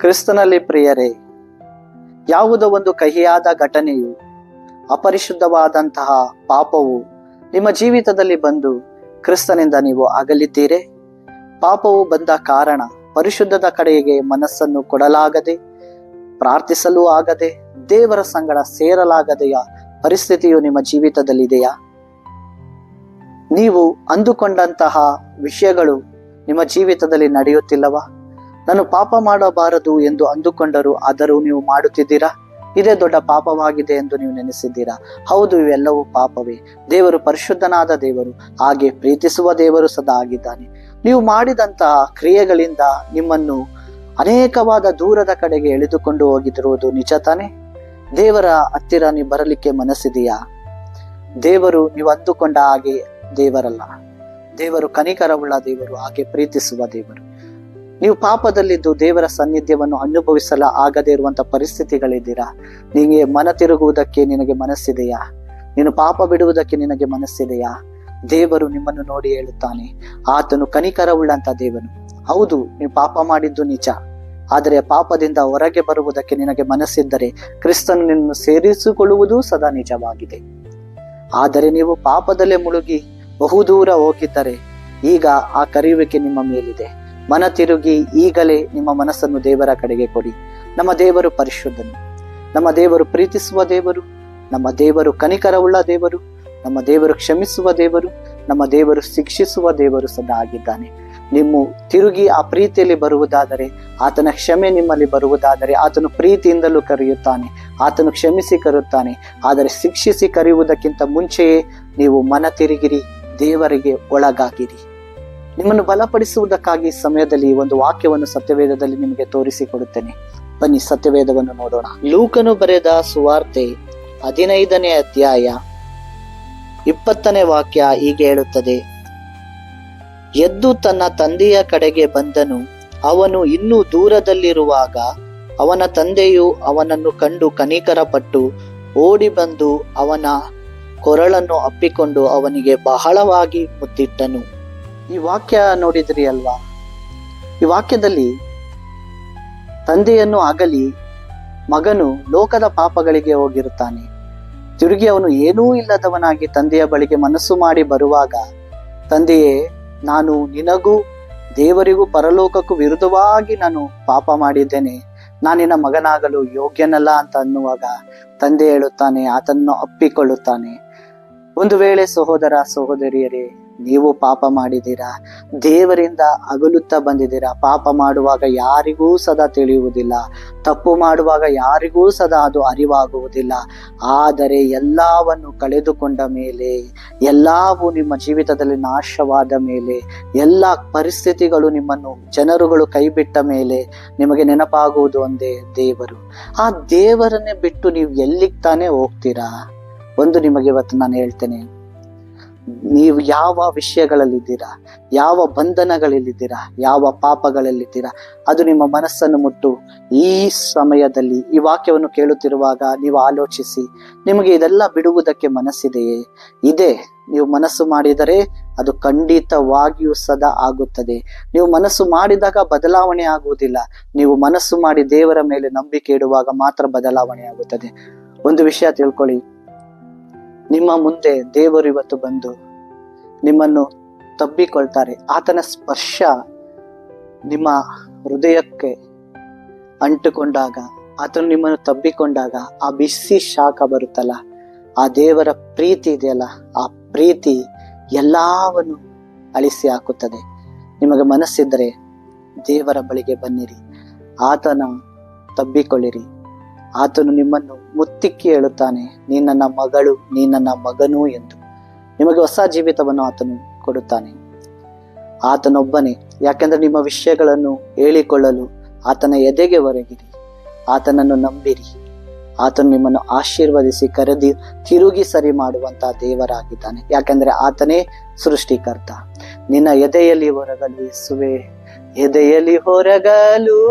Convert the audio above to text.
ಕ್ರಿಸ್ತನಲ್ಲಿ ಪ್ರಿಯರೇ, ಯಾವುದೋ ಒಂದು ಕಹಿಯಾದ ಘಟನೆಯು, ಅಪರಿಶುದ್ಧವಾದಂತಹ ಪಾಪವು ನಿಮ್ಮ ಜೀವಿತದಲ್ಲಿ ಬಂದು ಕ್ರಿಸ್ತನಿಂದ ನೀವು ಅಗಲಿದ್ದೀರೆ? ಪಾಪವು ಬಂದ ಕಾರಣ ಪರಿಶುದ್ಧದ ಕಡೆಗೆ ಮನಸ್ಸನ್ನು ಕೊಡಲಾಗದೆ, ಪ್ರಾರ್ಥಿಸಲು ಆಗದೆ, ದೇವರ ಸಂಗಡ ಸೇರಲಾಗದೆಯ ಪರಿಸ್ಥಿತಿಯು ನಿಮ್ಮ ಜೀವಿತದಲ್ಲಿದೆಯಾ? ನೀವು ಅಂದುಕೊಂಡಂತಹ ವಿಷಯಗಳು ನಿಮ್ಮ ಜೀವಿತದಲ್ಲಿ ನಡೆಯುತ್ತಿಲ್ಲವಾ? ನಾನು ಪಾಪ ಮಾಡಬಾರದು ಎಂದು ಅಂದುಕೊಂಡರೂ, ಆದರೂ ನೀವು ಮಾಡುತ್ತಿದ್ದೀರಾ? ಇದೇ ದೊಡ್ಡ ಪಾಪವಾಗಿದೆ ಎಂದು ನೀವು ನೆನೆಸಿದ್ದೀರಾ? ಹೌದು, ಇವೆಲ್ಲವೂ ಪಾಪವೇ. ದೇವರು ಪರಿಶುದ್ಧನಾದ ದೇವರು, ಹಾಗೆ ಪ್ರೀತಿಸುವ ದೇವರು ಸದಾ ಆಗಿದ್ದಾನೆ. ನೀವು ಮಾಡಿದಂತಹ ಕ್ರಿಯೆಗಳಿಂದ ನಿಮ್ಮನ್ನು ಅನೇಕವಾದ ದೂರದ ಕಡೆಗೆ ಎಳೆದುಕೊಂಡು ಹೋಗಿದಿರುವುದು ನಿಜ ತಾನೆ? ದೇವರ ಹತ್ತಿರ ನೀವು ಬರಲಿಕ್ಕೆ ಮನಸ್ಸಿದೆಯಾ? ದೇವರು ನೀವು ಅಂದುಕೊಂಡ ಹಾಗೆ ದೇವರಲ್ಲ. ದೇವರು ಕನಿಕರವುಳ್ಳ ದೇವರು, ಹಾಗೆ ಪ್ರೀತಿಸುವ ದೇವರು. ನೀವು ಪಾಪದಲ್ಲಿದ್ದು ದೇವರ ಸಾನ್ನಿಧ್ಯವನ್ನು ಅನುಭವಿಸಲ ಆಗದೇ ಇರುವಂತ ಪರಿಸ್ಥಿತಿಗಳಿದ್ದೀರಾ? ನಿನಗೆ ಮನ ತಿರುಗುವುದಕ್ಕೆ ನಿನಗೆ ಮನಸ್ಸಿದೆಯಾ? ನೀನು ಪಾಪ ಬಿಡುವುದಕ್ಕೆ ನಿನಗೆ ಮನಸ್ಸಿದೆಯಾ? ದೇವರು ನಿಮ್ಮನ್ನು ನೋಡಿ ಹೇಳುತ್ತಾನೆ. ಆತನು ಕನಿಕರವುಳ್ಳಂತ ದೇವನು. ಹೌದು, ನೀವು ಪಾಪ ಮಾಡಿದ್ದು ನಿಜ. ಆದರೆ ಪಾಪದಿಂದ ಹೊರಗೆ ಬರುವುದಕ್ಕೆ ನಿನಗೆ ಮನಸ್ಸಿದ್ದರೆ ಕ್ರಿಸ್ತನು ನಿನ್ನನ್ನು ಸೇರಿಸಿಕೊಳ್ಳುವುದು ಸದಾ ನಿಜವಾಗಿದೆ. ಆದರೆ ನೀವು ಪಾಪದಲ್ಲೇ ಮುಳುಗಿ ಬಹುದೂರ ಹೋಗಿದ್ದರೆ ಈಗ ಆ ಕರೆಯುವಿಕೆ ನಿಮ್ಮ ಮೇಲಿದೆ. ಮನ ತಿರುಗಿ ಈಗಲೇ ನಿಮ್ಮ ಮನಸ್ಸನ್ನು ದೇವರ ಕಡೆಗೆ ಕೊಡಿ. ನಮ್ಮ ದೇವರು ಪರಿಶುದ್ಧನು. ನಮ್ಮ ದೇವರು ಪ್ರೀತಿಸುವ ದೇವರು. ನಮ್ಮ ದೇವರು ಕನಿಕರವುಳ್ಳ ದೇವರು. ನಮ್ಮ ದೇವರು ಕ್ಷಮಿಸುವ ದೇವರು. ನಮ್ಮ ದೇವರು ಶಿಕ್ಷಿಸುವ ದೇವರು ಸದಾ ಆಗಿದ್ದಾನೆ. ನಿಮ್ಮ ತಿರುಗಿ ಆ ಪ್ರೀತಿಯಲ್ಲಿ ಬರುವುದಾದರೆ, ಆತನ ಕ್ಷಮೆ ನಿಮ್ಮಲ್ಲಿ ಬರುವುದಾದರೆ, ಆತನು ಪ್ರೀತಿಯಿಂದಲೂ ಕರೆಯುತ್ತಾನೆ. ಆತನು ಕ್ಷಮಿಸಿ ಕರೆಯುತ್ತಾನೆ. ಆದರೆ ಶಿಕ್ಷಿಸಿ ಕರೆಯುವುದಕ್ಕಿಂತ ಮುಂಚೆಯೇ ನೀವು ಮನ ತಿರುಗಿರಿ, ದೇವರಿಗೆ ಒಳಗಾಗಿರಿ. ನಿಮ್ಮನ್ನು ಬಲಪಡಿಸುವುದಕ್ಕಾಗಿ ಸಮಯದಲ್ಲಿ ಒಂದು ವಾಕ್ಯವನ್ನು ಸತ್ಯವೇದದಲ್ಲಿ ನಿಮಗೆ ತೋರಿಸಿಕೊಡುತ್ತೇನೆ. ಬನ್ನಿ, ಸತ್ಯವೇದವನ್ನು ನೋಡೋಣ. ಲೂಕನು ಬರೆದ ಸುವಾರ್ತೆ ಹದಿನೈದನೇ ಅಧ್ಯಾಯ ಇಪ್ಪತ್ತನೇ ವಾಕ್ಯ ಹೀಗೆ ಹೇಳುತ್ತದೆ. ಎದ್ದು ತನ್ನ ತಂದೆಯ ಕಡೆಗೆ ಬಂದನು. ಅವನು ಇನ್ನೂ ದೂರದಲ್ಲಿರುವಾಗ ಅವನ ತಂದೆಯು ಅವನನ್ನು ಕಂಡು ಕನಿಕರಪಟ್ಟು ಓಡಿ ಬಂದು ಅವನ ಕೊರಳನ್ನು ಅಪ್ಪಿಕೊಂಡು ಅವನಿಗೆ ಬಹಳವಾಗಿ ಮುತ್ತಿಟ್ಟನು. ಈ ವಾಕ್ಯ ನೋಡಿದ್ರಿ ಅಲ್ವಾ? ಈ ವಾಕ್ಯದಲ್ಲಿ ತಂದೆಯನ್ನು ಆಗಲಿ, ಮಗನು ಲೋಕದ ಪಾಪಗಳಿಗೆ ಹೋಗಿರುತ್ತಾನೆ. ತಿರುಗಿ ಅವನು ಏನೂ ಇಲ್ಲದವನಾಗಿ ತಂದೆಯ ಬಳಿಗೆ ಮನಸ್ಸು ಮಾಡಿ ಬರುವಾಗ, ತಂದೆಯೇ, ನಾನು ನಿನಗೂ ದೇವರಿಗೂ ಪರಲೋಕಕ್ಕೂ ವಿರುದ್ಧವಾಗಿ ನಾನು ಪಾಪ ಮಾಡಿದ್ದೇನೆ. ನಾನಿನ ಮಗನಾಗಲು ಯೋಗ್ಯನಲ್ಲ ಅಂತ ಅನ್ನುವಾಗ ತಂದೆ ಹೇಳುತ್ತಾನೆ ಆತನ್ನು ಅಪ್ಪಿಕೊಳ್ಳುತ್ತಾನೆ. ಒಂದು ವೇಳೆ ಸಹೋದರ, ಸಹೋದರಿಯರೇ ನೀವು ಪಾಪ ಮಾಡಿದ್ದೀರಾ? ದೇವರಿಂದ ಅಗಲುತ್ತಾ ಬಂದಿದ್ದೀರಾ? ಪಾಪ ಮಾಡುವಾಗ ಯಾರಿಗೂ ಸದಾ ತಿಳಿಯುವುದಿಲ್ಲ. ತಪ್ಪು ಮಾಡುವಾಗ ಯಾರಿಗೂ ಸದಾ ಅದು ಅರಿವಾಗುವುದಿಲ್ಲ. ಆದರೆ ಎಲ್ಲವನ್ನು ಕಳೆದುಕೊಂಡ ಮೇಲೆ, ಎಲ್ಲವೂ ನಿಮ್ಮ ಜೀವಿತದಲ್ಲಿ ನಾಶವಾದ ಮೇಲೆ, ಎಲ್ಲ ಪರಿಸ್ಥಿತಿಗಳು ನಿಮ್ಮನ್ನು, ಜನರುಗಳು ಕೈಬಿಟ್ಟ ಮೇಲೆ ನಿಮಗೆ ನೆನಪಾಗುವುದು ಒಂದೇ ದೇವರು. ಆ ದೇವರನ್ನೇ ಬಿಟ್ಟು ನೀವು ಎಲ್ಲಿಗೆ ತಾನೇ ಹೋಗ್ತೀರಾ? ಒಂದು ನಿಮಗೆ ಇವತ್ತು ನಾನು ಹೇಳ್ತೇನೆ. ನೀವು ಯಾವ ವಿಷಯಗಳಲ್ಲಿದ್ದೀರಾ? ಯಾವ ಬಂಧನಗಳಲ್ಲಿದ್ದೀರಾ? ಯಾವ ಪಾಪಗಳಲ್ಲಿದ್ದೀರಾ? ಅದು ನಿಮ್ಮ ಮನಸ್ಸನ್ನು ಮುಟ್ಟು. ಈ ಸಮಯದಲ್ಲಿ ಈ ವಾಕ್ಯವನ್ನು ಕೇಳುತ್ತಿರುವಾಗ ನೀವು ಆಲೋಚಿಸಿ, ನಿಮಗೆ ಇದೆಲ್ಲ ಬಿಡುವುದಕ್ಕೆ ಮನಸ್ಸಿದೆಯೇ? ಇದೆ. ನೀವು ಮನಸ್ಸು ಮಾಡಿದರೆ ಅದು ಖಂಡಿತವಾಗಿಯೂ ಸದಾ ಆಗುತ್ತದೆ. ನೀವು ಮನಸ್ಸು ಮಾಡಿದಾಗ ಬದಲಾವಣೆ ಆಗುವುದಿಲ್ಲ. ನೀವು ಮನಸ್ಸು ಮಾಡಿ ದೇವರ ಮೇಲೆ ನಂಬಿಕೆ ಇಡುವಾಗ ಮಾತ್ರ ಬದಲಾವಣೆ ಆಗುತ್ತದೆ. ಒಂದು ವಿಷಯ ತಿಳ್ಕೊಳ್ಳಿ. ನಿಮ್ಮ ಮುಂದೆ ದೇವರು ಇವತ್ತು ಬಂದು ನಿಮ್ಮನ್ನು ತಬ್ಬಿಕೊಳ್ತಾರೆ. ಆತನ ಸ್ಪರ್ಶ ನಿಮ್ಮ ಹೃದಯಕ್ಕೆ ಅಂಟುಕೊಂಡಾಗ, ಆತನು ನಿಮ್ಮನ್ನು ತಬ್ಬಿಕೊಂಡಾಗ ಆ ಬಿಸಿ ಶಾಖ ಬರುತ್ತಲ್ಲ, ಆ ದೇವರ ಪ್ರೀತಿ ಇದೆಯಲ್ಲ, ಆ ಪ್ರೀತಿ ಎಲ್ಲವನ್ನು ಅಳಿಸಿ ಹಾಕುತ್ತದೆ. ನಿಮಗೆ ಮನಸ್ಸಿದ್ದರೆ ದೇವರ ಬಳಿಗೆ ಬನ್ನಿರಿ, ಆತನ ತಬ್ಬಿಕೊಳ್ಳಿರಿ. ಆತನು ನಿಮ್ಮನ್ನು ಮುತ್ತಿಕ್ಕಿ ಹೇಳುತ್ತಾನೆ ನೀ ನನ್ನ ಮಗಳು ನೀ ನನ್ನ ಮಗನು ಎಂದು ನಿಮಗೆ ಹೊಸ ಜೀವಿತವನ್ನು ಆತನು ಕೊಡುತ್ತಾನೆ. ಆತನೊಬ್ಬನೇ, ಯಾಕೆಂದ್ರೆ ನಿಮ್ಮ ವಿಷಯಗಳನ್ನು ಹೇಳಿಕೊಳ್ಳಲು ಆತನ ಎದೆಗೆ ಹೊರಗಿರಿ. ಆತನನ್ನು ನಂಬಿರಿ. ಆತನು ನಿಮ್ಮನ್ನು ಆಶೀರ್ವದಿಸಿ ಕರೆದಿ, ತಿರುಗಿ ಸರಿ ಮಾಡುವಂತಹ ದೇವರಾಗಿದ್ದಾನೆ. ಯಾಕೆಂದ್ರೆ ಆತನೇ ಸೃಷ್ಟಿಕರ್ತ. ನಿನ್ನ ಎದೆಯಲ್ಲಿ ಹೊರಗಲು, ಯೇಸುವೆ, ಎದೆಯಲ್ಲಿ ಹೊರಗಲು.